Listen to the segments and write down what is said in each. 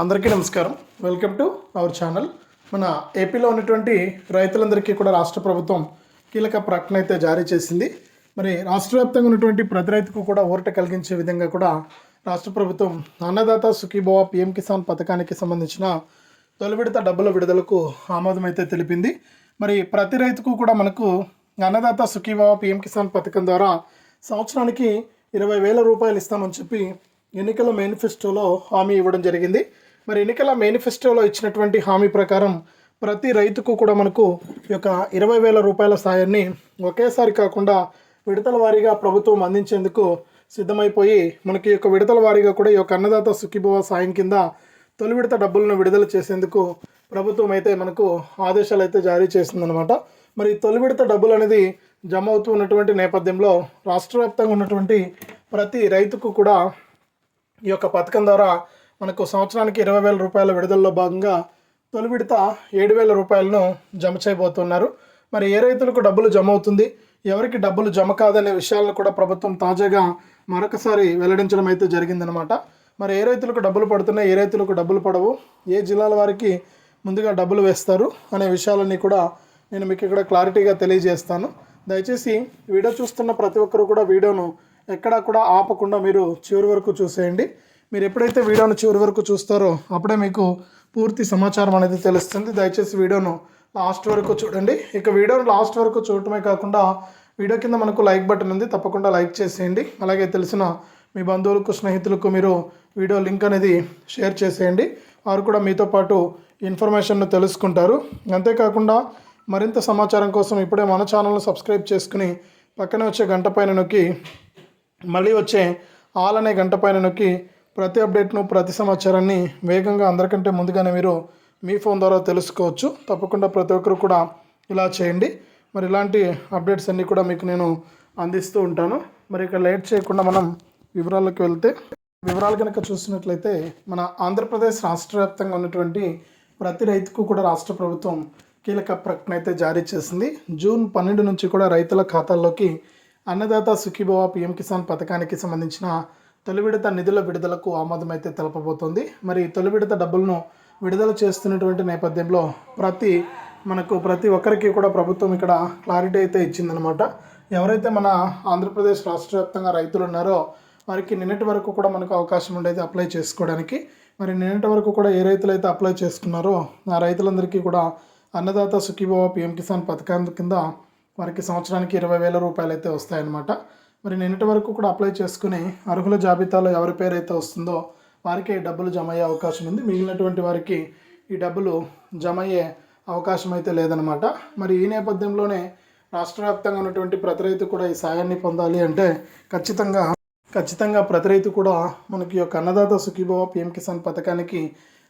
అందరికీ నమస్కారం. Welcome to our channel మన ఏపీలో ఉన్నటువంటి రైతులందరికీ కూడా రాష్ట్ర ప్రభుత్వం కీలక ప్రకటన అయితే జారీ చేసింది. మరి రాష్ట్ర వ్యాప్తంగా ఉన్నటువంటి ప్రతి రైతుకు కూడా ఊరట కలిగించే విధంగా కూడా రాష్ట్ర ప్రభుత్వం అన్నదాత సుఖీభవ పిఎం కిసాన్ పథకానికి సంబంధించిన తొలి విడత డబ్బుల విడుదలకు ఆమోదం అయితే తెలిపింది. మరి ప్రతి రైతుకు కూడా మనకు అన్నదాత సుఖీభవ పిఎం కిసాన్ పథకం ద్వారా సంవత్సరానికి ఇరవై వేల రూపాయలు ఇస్తామని చెప్పి ఎన్నికల మేనిఫెస్టోలో హామీ ఇవ్వడం జరిగింది. మరి ఎన్నికల మేనిఫెస్టోలో ఇచ్చినటువంటి హామీ ప్రకారం ప్రతి రైతుకు కూడా మనకు ఈ యొక్క ఇరవై వేల రూపాయల సాయాన్ని ఒకేసారి కాకుండా విడతల వారీగా ప్రభుత్వం అందించేందుకు సిద్ధమైపోయి మనకి యొక్క విడతల వారీగా కూడా ఈ యొక్క అన్నదాత సుఖీభవ సాయం కింద తొలి విడత డబ్బులను విడుదల చేసేందుకు ప్రభుత్వం అయితే మనకు ఆదేశాలు అయితే జారీ చేసిందనమాట మరి తొలి విడత డబ్బులు అనేది జమ అవుతూ ఉన్నటువంటి నేపథ్యంలో రాష్ట్ర వ్యాప్తంగా ఉన్నటువంటి ప్రతి రైతుకు కూడా ఈ యొక్క పథకం ద్వారా మనకు సంవత్సరానికి ఇరవై వేల రూపాయల విడుదలలో భాగంగా తొలి విడత ఏడు వేల రూపాయలను జమ చేయబోతున్నారు. మరి ఏ రైతులకు డబ్బులు జమ అవుతుంది? ఎవరికి డబ్బులు జమ కాదనే విషయాలను కూడా ప్రభుత్వం తాజాగా మరొకసారి వెల్లడించడం అయితే జరిగిందనమాట మరి ఏ రైతులకు డబ్బులు పడుతున్నాయి? ఏ రైతులకు డబ్బులు పడవు? ఏ జిల్లాల వారికి ముందుగా డబ్బులు వేస్తారు? అనే విషయాలన్నీ కూడా నేను మీకు ఇక్కడ క్లారిటీగా తెలియజేస్తాను. దయచేసి వీడియో చూస్తున్న ప్రతి ఒక్కరు కూడా వీడియోను ఎక్కడా కూడా ఆపకుండా మీరు చివరి వరకు చూసేయండి. మీరు ఎప్పుడైతే వీడియోను చివరి వరకు చూస్తారో అప్పుడే మీకు పూర్తి సమాచారం అనేది తెలుస్తుంది. దయచేసి వీడియోను లాస్ట్ వరకు చూడండి. ఇక వీడియోను లాస్ట్ వరకు చూడటమే కాకుండా వీడియో కింద మనకు లైక్ బటన్ ఉంది. తప్పకుండా లైక్ చేసేయండి. అలాగే తెలిసిన మీ బంధువులకు స్నేహితులకు మీరు వీడియో లింక్ అనేది షేర్ చేసేయండి. వారు కూడా మీతో పాటు ఇన్ఫర్మేషన్ను తెలుసుకుంటారు. అంతేకాకుండా మరింత సమాచారం కోసం ఇప్పుడే మన ఛానల్ను సబ్స్క్రైబ్ చేసుకుని పక్కనే వచ్చే గంట పైన నొక్కి మళ్ళీ వచ్చే ఆల్ అనే గంట పైన నొక్కి ప్రతి అప్డేట్ను ప్రతి సమాచారాన్ని వేగంగా అందరికంటే ముందుగానే మీరు మీ ఫోన్ ద్వారా తెలుసుకోవచ్చు. తప్పకుండా ప్రతి ఒక్కరు కూడా ఇలా చేయండి. మరి ఇలాంటి అప్డేట్స్ అన్నీ కూడా మీకు నేను అందిస్తూ ఉంటాను. మరి ఇక లేట్ చేయకుండా మనం వివరాలకు వెళ్తే వివరాలు కనుక చూసినట్లయితే మన ఆంధ్రప్రదేశ్ రాష్ట్ర వ్యాప్తంగా ఉన్నటువంటి ప్రతి రైతుకు కూడా రాష్ట్ర ప్రభుత్వం కీలక ప్రకటన అయితే జారీ చేసింది. జూన్ పన్నెండు నుంచి కూడా రైతుల ఖాతాల్లోకి అన్నదాత సుఖీభవ పిఎం కిసాన్ పథకానికి సంబంధించిన తొలి విడత నిధుల విడుదలకు ఆమోదం అయితే తెలపబోతోంది. మరి తొలి విడత డబ్బులను విడుదల చేస్తున్నటువంటి నేపథ్యంలో ప్రతి మనకు ప్రతి ఒక్కరికి కూడా ప్రభుత్వం ఇక్కడ క్లారిటీ అయితే ఇచ్చిందనమాట ఎవరైతే మన ఆంధ్రప్రదేశ్ రాష్ట్ర వ్యాప్తంగా రైతులు ఉన్నారో వారికి నిన్నటి వరకు కూడా మనకు అవకాశం ఉండేది అప్లై చేసుకోవడానికి. మరి నిన్నటి వరకు కూడా ఏ రైతులైతే అప్లై చేసుకున్నారో ఆ రైతులందరికీ కూడా అన్నదాత సుఖీభావ పిఎం కిసాన్ పథకం కింద వారికి సంవత్సరానికి ఇరవై వేల రూపాయలు అయితే వస్తాయన్నమాట. మరి నిన్నటి వరకు కూడా అప్లై చేసుకుని అర్హుల జాబితాలో ఎవరి పేరు అయితే వస్తుందో వారికి డబ్బులు జమ అయ్యే అవకాశం ఉంది. మిగిలినటువంటి వారికి ఈ డబ్బులు జమ అయ్యే అవకాశం అయితే లేదనమాట మరి ఈ నేపథ్యంలోనే రాష్ట్ర వ్యాప్తంగా ఉన్నటువంటి ప్రతి రైతు కూడా ఈ సాయాన్ని పొందాలి అంటే ఖచ్చితంగా ఖచ్చితంగా ప్రతి రైతు కూడా మనకి యొక్క అన్నదాత సుఖీభవ పిఎం కిసాన్ పథకానికి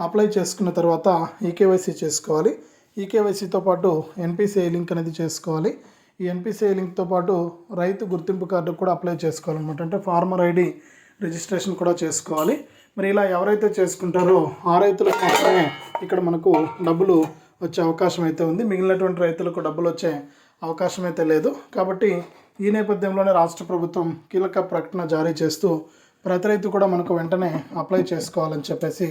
అప్లై చేసుకున్న తర్వాత ఈకేవైసీ చేసుకోవాలి. ఈకేవైసీతో పాటు ఎన్పిసిఐ లింక్ అనేది చేసుకోవాలి. ఈ ఎన్పిసిఐ లింక్తో పాటు రైతు గుర్తింపు కార్డు కూడా అప్లై చేసుకోవాలన్నమాట. అంటే ఫార్మర్ ఐడి రిజిస్ట్రేషన్ కూడా చేసుకోవాలి. మరి ఇలా ఎవరైతే చేసుకుంటారో ఆ రైతులకు మాత్రమే ఇక్కడ మనకు డబ్బులు వచ్చే అవకాశం అయితే ఉంది. మిగిలినటువంటి రైతులకు డబ్బులు వచ్చే అవకాశం అయితే లేదు. కాబట్టి ఈ నేపథ్యంలోనే రాష్ట్ర ప్రభుత్వం కీలక ప్రకటన జారీ చేస్తూ ప్రతి రైతు కూడా మనకు వెంటనే అప్లై చేసుకోవాలని చెప్పేసి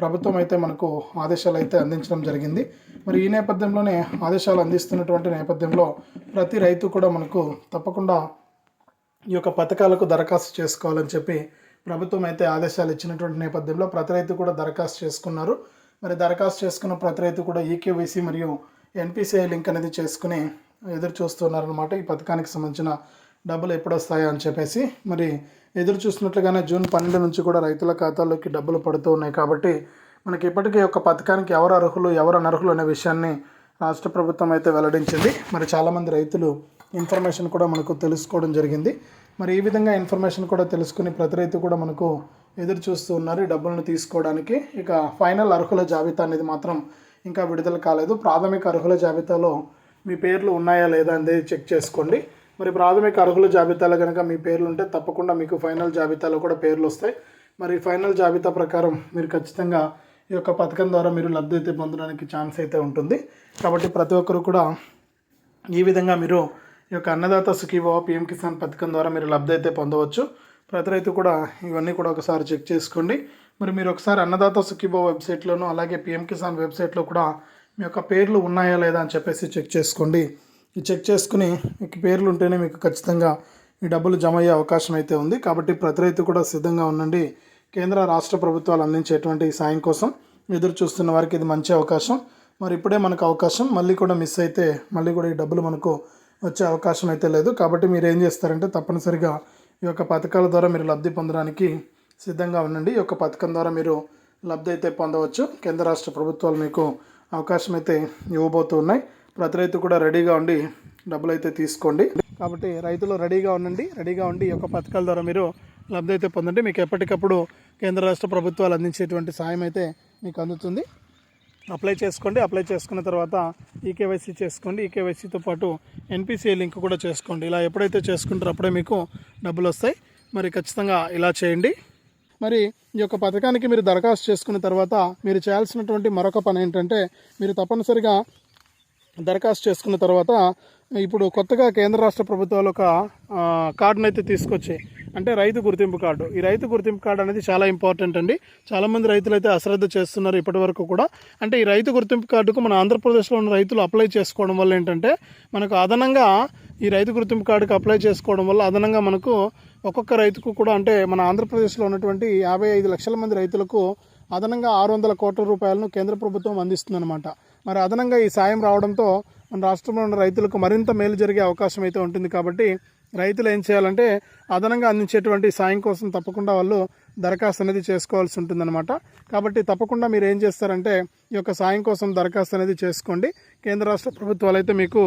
ప్రభుత్వం అయితే మనకు ఆదేశాలు అయితే అందించడం జరిగింది. మరి ఈ నేపథ్యంలోనే ఆదేశాలు అందిస్తున్నటువంటి నేపథ్యంలో ప్రతి రైతు కూడా మనకు తప్పకుండా ఈ యొక్క పథకాలకు దరఖాస్తు చేసుకోవాలని చెప్పి ప్రభుత్వం అయితే ఆదేశాలు ఇచ్చినటువంటి నేపథ్యంలో ప్రతి రైతు కూడా దరఖాస్తు చేసుకున్నారు. మరి దరఖాస్తు చేసుకున్న ప్రతి రైతు కూడా ఈకేవైసీ మరియు ఎన్పిసిఐ లింక్ అనేది చేసుకుని ఎదురు చూస్తున్నారనమాట ఈ పథకానికి సంబంధించిన డబ్బులు ఎప్పుడు వస్తాయా అని చెప్పేసి మరి ఎదురు చూస్తున్నట్లుగానే జూన్ పన్నెండు నుంచి కూడా రైతుల ఖాతాల్లోకి డబ్బులు పడుతూ ఉన్నాయి కాబట్టి మనకి ఇప్పటికీ ఒక పథకానికి ఎవరు అర్హులు ఎవరు అనర్హులు అనే విషయాన్ని రాష్ట్ర ప్రభుత్వం అయితే వెల్లడించింది. మరి చాలామంది రైతులు ఇన్ఫర్మేషన్ కూడా మనకు తెలుసుకోవడం జరిగింది. మరి ఈ విధంగా ఇన్ఫర్మేషన్ కూడా తెలుసుకుని ప్రతి రైతు కూడా మనకు ఎదురు చూస్తూ ఉన్నారు డబ్బులను తీసుకోవడానికి. ఇక ఫైనల్ అర్హుల జాబితా అనేది మాత్రం ఇంకా విడుదల కాలేదు. ప్రాథమిక అర్హుల జాబితాలో మీ పేర్లు ఉన్నాయా లేదా అనేది చెక్ చేసుకోండి. మరి ప్రాథమిక అర్హుల జాబితాలో కనుక మీ పేర్లు ఉంటే తప్పకుండా మీకు ఫైనల్ జాబితాలో కూడా పేర్లు వస్తాయి. మరి ఫైనల్ జాబితా ప్రకారం మీరు ఖచ్చితంగా ఈ యొక్క పథకం ద్వారా మీరు లబ్ధి అయితే పొందడానికి ఛాన్స్ అయితే ఉంటుంది. కాబట్టి ప్రతి ఒక్కరు కూడా ఈ విధంగా మీరు ఈ యొక్క అన్నదాత సుఖీభావ పిఎం కిసాన్ పథకం ద్వారా మీరు లబ్ధి అయితే పొందవచ్చు. ప్రతి రైతు కూడా ఇవన్నీ కూడా ఒకసారి చెక్ చేసుకోండి. మరి మీరు ఒకసారి అన్నదాత సుఖీభావ వెబ్సైట్లోను అలాగే పిఎం కిసాన్ వెబ్సైట్లో కూడా మీ యొక్క పేర్లు ఉన్నాయా లేదా అని చెప్పేసి చెక్ చేసుకోండి. ఈ చెక్ చేసుకుని మీకు పేర్లు ఉంటేనే మీకు ఖచ్చితంగా ఈ డబ్బులు జమ అయ్యే అవకాశం అయితే ఉంది. కాబట్టి ప్రతి రైతు కూడా సిద్ధంగా ఉండండి. కేంద్ర రాష్ట్ర ప్రభుత్వాలు అందించేటువంటి ఈ సాయం కోసం ఎదురు చూస్తున్న వారికి ఇది మంచి అవకాశం. మరి ఇప్పుడే మనకు అవకాశం. మళ్ళీ కూడా మిస్ అయితే మళ్ళీ కూడా ఈ డబ్బులు మనకు వచ్చే అవకాశం అయితే లేదు. కాబట్టి మీరు ఏం చేస్తారంటే తప్పనిసరిగా ఈ యొక్క పథకాల ద్వారా మీరు లబ్ధి పొందడానికి సిద్ధంగా ఉండండి. ఈ యొక్క పథకం ద్వారా మీరు లబ్ధి అయితే పొందవచ్చు. కేంద్ర రాష్ట్ర ప్రభుత్వాలు మీకు అవకాశం అయితే ఇవ్వబోతూ ఉన్నాయి. ప్రతి రైతు కూడా రెడీగా ఉండి డబ్బులు అయితే తీసుకోండి. కాబట్టి రైతులు రెడీగా ఉండండి రెడీగా ఉండి ఈ యొక్క పథకాల ద్వారా మీరు లబ్ధి అయితే పొందండి. మీకు ఎప్పటికప్పుడు కేంద్ర రాష్ట్ర ప్రభుత్వాలు అందించేటువంటి సాయం అయితే మీకు అందుతుంది. అప్లై చేసుకోండి. అప్లై చేసుకున్న తర్వాత ఈకేవైసీ చేసుకోండి. ఈకేవైసీతో పాటు ఎన్పిసిఐ లింక్ కూడా చేసుకోండి. ఇలా ఎప్పుడైతే చేసుకుంటారో అప్పుడే మీకు డబ్బులు వస్తాయి. మరి ఖచ్చితంగా ఇలా చేయండి. మరి ఈ యొక్క పథకానికి మీరు దరఖాస్తు చేసుకున్న తర్వాత మీరు చేయాల్సినటువంటి మరొక పని ఏంటంటే మీరు తప్పనిసరిగా దరఖాస్తు చేసుకున్న తర్వాత ఇప్పుడు కొత్తగా కేంద్ర రాష్ట్ర ప్రభుత్వాలు ఒక కార్డును అయితే తీసుకొచ్చాయి. అంటే రైతు గుర్తింపు కార్డు. ఈ రైతు గుర్తింపు కార్డు అనేది చాలా ఇంపార్టెంట్ అండి. చాలామంది రైతులు అయితే అశ్రద్ధ చేస్తున్నారు ఇప్పటి వరకు కూడా. అంటే ఈ రైతు గుర్తింపు కార్డుకు మన ఆంధ్రప్రదేశ్లో ఉన్న రైతులు అప్లై చేసుకోవడం వల్ల ఏంటంటే మనకు అదనంగా ఈ రైతు గుర్తింపు కార్డుకి అప్లై చేసుకోవడం వల్ల అదనంగా మనకు ఒక్కొక్క రైతుకు కూడా అంటే మన ఆంధ్రప్రదేశ్లో ఉన్నటువంటి యాభై ఐదు లక్షల మంది రైతులకు అదనంగా ఆరు వందల కోట్ల రూపాయలను కేంద్ర ప్రభుత్వం అందిస్తుందన్నమాట. మరి అదనంగా ఈ సాయం రావడంతో మన రాష్ట్రంలో ఉన్న రైతులకు మరింత మేలు జరిగే అవకాశం అయితే ఉంటుంది కాబట్టి రైతులు ఏం చేయాలంటే అదనంగా అందించేటువంటి సాయం కోసం తప్పకుండా వాళ్ళు దరఖాస్తు అనేది చేసుకోవాల్సి ఉంటుందన్నమాట. కాబట్టి తప్పకుండా మీరు ఏం చేస్తారంటే ఈ యొక్క సాయం కోసం దరఖాస్తు అనేది చేసుకోండి. కేంద్ర రాష్ట్ర ప్రభుత్వాలు అయితే మీకు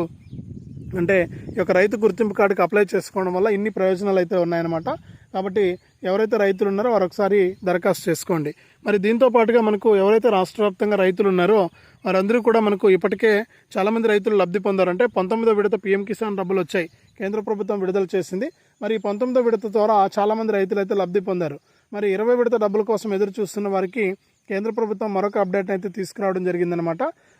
అంటే ఈ యొక్క రైతు గుర్తింపు కార్డుకి అప్లై చేసుకోవడం వల్ల ఇన్ని ప్రయోజనాలు అయితే ఉన్నాయన్నమాట. కాబట్టి ఎవరైతే రైతులు ఉన్నారో వారు ఒకసారి దరఖాస్తు చేసుకోండి. మరి దీంతో పాటుగా మనకు ఎవరైతే రాష్ట్ర వ్యాప్తంగా రైతులు ఉన్నారో వారందరూ కూడా మనకు ఇప్పటికే చాలామంది రైతులు లబ్ధి పొందారంటే పంతొమ్మిదో విడత పీఎం కిసాన్ డబ్బులు వచ్చాయి. కేంద్ర ప్రభుత్వం విడుదల చేసింది. మరి పంతొమ్మిదో విడత ద్వారా చాలామంది రైతులు అయితే లబ్ధి పొందారు. మరి ఇరవై విడత డబ్బుల కోసం ఎదురు చూస్తున్న వారికి కేంద్ర ప్రభుత్వం మరొక అప్డేట్ అయితే తీసుకురావడం జరిగిందనమాట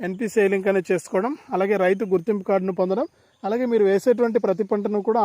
ఎన్పిసిఐ లింక్ అనేది చేసుకోవడం అలాగే రైతు గుర్తింపు కార్డును పొందడం అలాగే మీరు వేసేటువంటి ప్రతి పంటను కూడా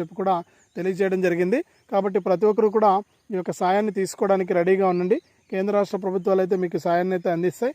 చెప్పి కూడా తెలియజేయడం జరిగింది. కాబట్టి ప్రతి ఒక్కరు కూడా ఈ యొక్క సాయాన్ని తీసుకోవడానికి రెడీగా ఉండండి. కేంద్ర రాష్ట్ర ప్రభుత్వాలు అయితే మీకు సాయాన్ని అయితే అందిస్తాయి.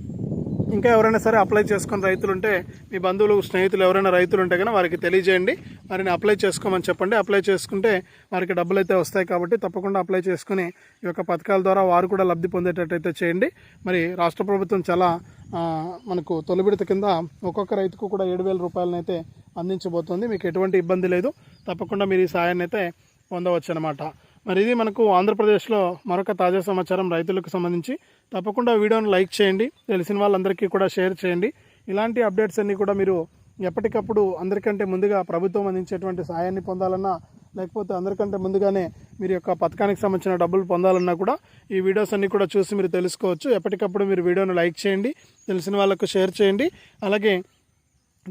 ఇంకా ఎవరైనా సరే అప్లై చేసుకుని రైతులు ఉంటే మీ బంధువులు స్నేహితులు ఎవరైనా రైతులు ఉంటే కనుక వారికి తెలియజేయండి. వారిని అప్లై చేసుకోమని చెప్పండి. అప్లై చేసుకుంటే వారికి డబ్బులు అయితే వస్తాయి కాబట్టి తప్పకుండా అప్లై చేసుకుని ఈ యొక్క పథకాల ద్వారా వారు కూడా లబ్ధి పొందేటట్టయితే చేయండి. మరి రాష్ట్ర ప్రభుత్వం చాలా మనకు తొలిబిడత కింద ఒక్కొక్క రైతుకు కూడా ఏడు వేల రూపాయలనైతే అందించబోతోంది. మీకు ఎటువంటి ఇబ్బంది లేదు. తప్పకుండా మీరు ఈ సాయాన్ని అయితే పొందవచ్చు అనమాట మరి ఇది మనకు ఆంధ్రప్రదేశ్లో మరొక తాజా సమాచారం రైతులకు సంబంధించి. తప్పకుండా వీడియోను లైక్ చేయండి. తెలిసిన వాళ్ళందరికీ కూడా షేర్ చేయండి. ఇలాంటి అప్డేట్స్ అన్నీ కూడా మీరు ఎప్పటికప్పుడు అందరికంటే ముందుగా ప్రభుత్వం అందించేటువంటి సాయాన్ని పొందాలన్నా లేకపోతే అందరికంటే ముందుగానే మీరు యొక్క పథకానికి సంబంధించిన డబ్బులు పొందాలన్నా కూడా ఈ వీడియోస్ అన్నీ కూడా చూసి మీరు తెలుసుకోవచ్చు. ఎప్పటికప్పుడు మీరు వీడియోను లైక్ చేయండి. తెలిసిన వాళ్ళకు షేర్ చేయండి. అలాగే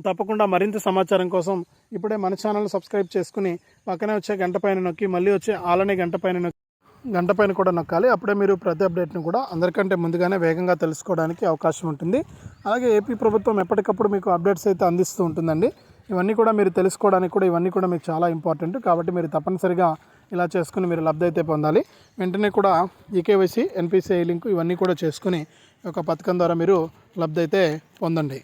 తప్పకుండా మరింత సమాచారం కోసం ఇప్పుడే మన ఛానల్ సబ్స్క్రైబ్ చేసుకుని పక్కనే వచ్చే గంట పైన నొక్కి మళ్ళీ వచ్చే ఆలనే గంట పైన నొక్కి గంట పైన కూడా నొక్కాలి. అప్పుడే మీరు ప్రతి అప్డేట్ని కూడా అందరికంటే ముందుగానే వేగంగా తెలుసుకోవడానికి అవకాశం ఉంటుంది. అలాగే ఏపీ ప్రభుత్వం ఎప్పటికప్పుడు మీకు అప్డేట్స్ అయితే అందిస్తూ ఉంటుందండి. ఇవన్నీ కూడా మీరు తెలుసుకోవడానికి కూడా ఇవన్నీ కూడా మీకు చాలా ఇంపార్టెంట్. కాబట్టి మీరు తప్పనిసరిగా ఇలా చేసుకుని మీరు లబ్ధి అయితే పొందాలి. వెంటనే కూడా ఈకేవైసీ ఎన్పిసిఐ లింక్ ఇవన్నీ కూడా చేసుకుని ఒక పథకం ద్వారా మీరు లబ్ధి అయితే పొందండి.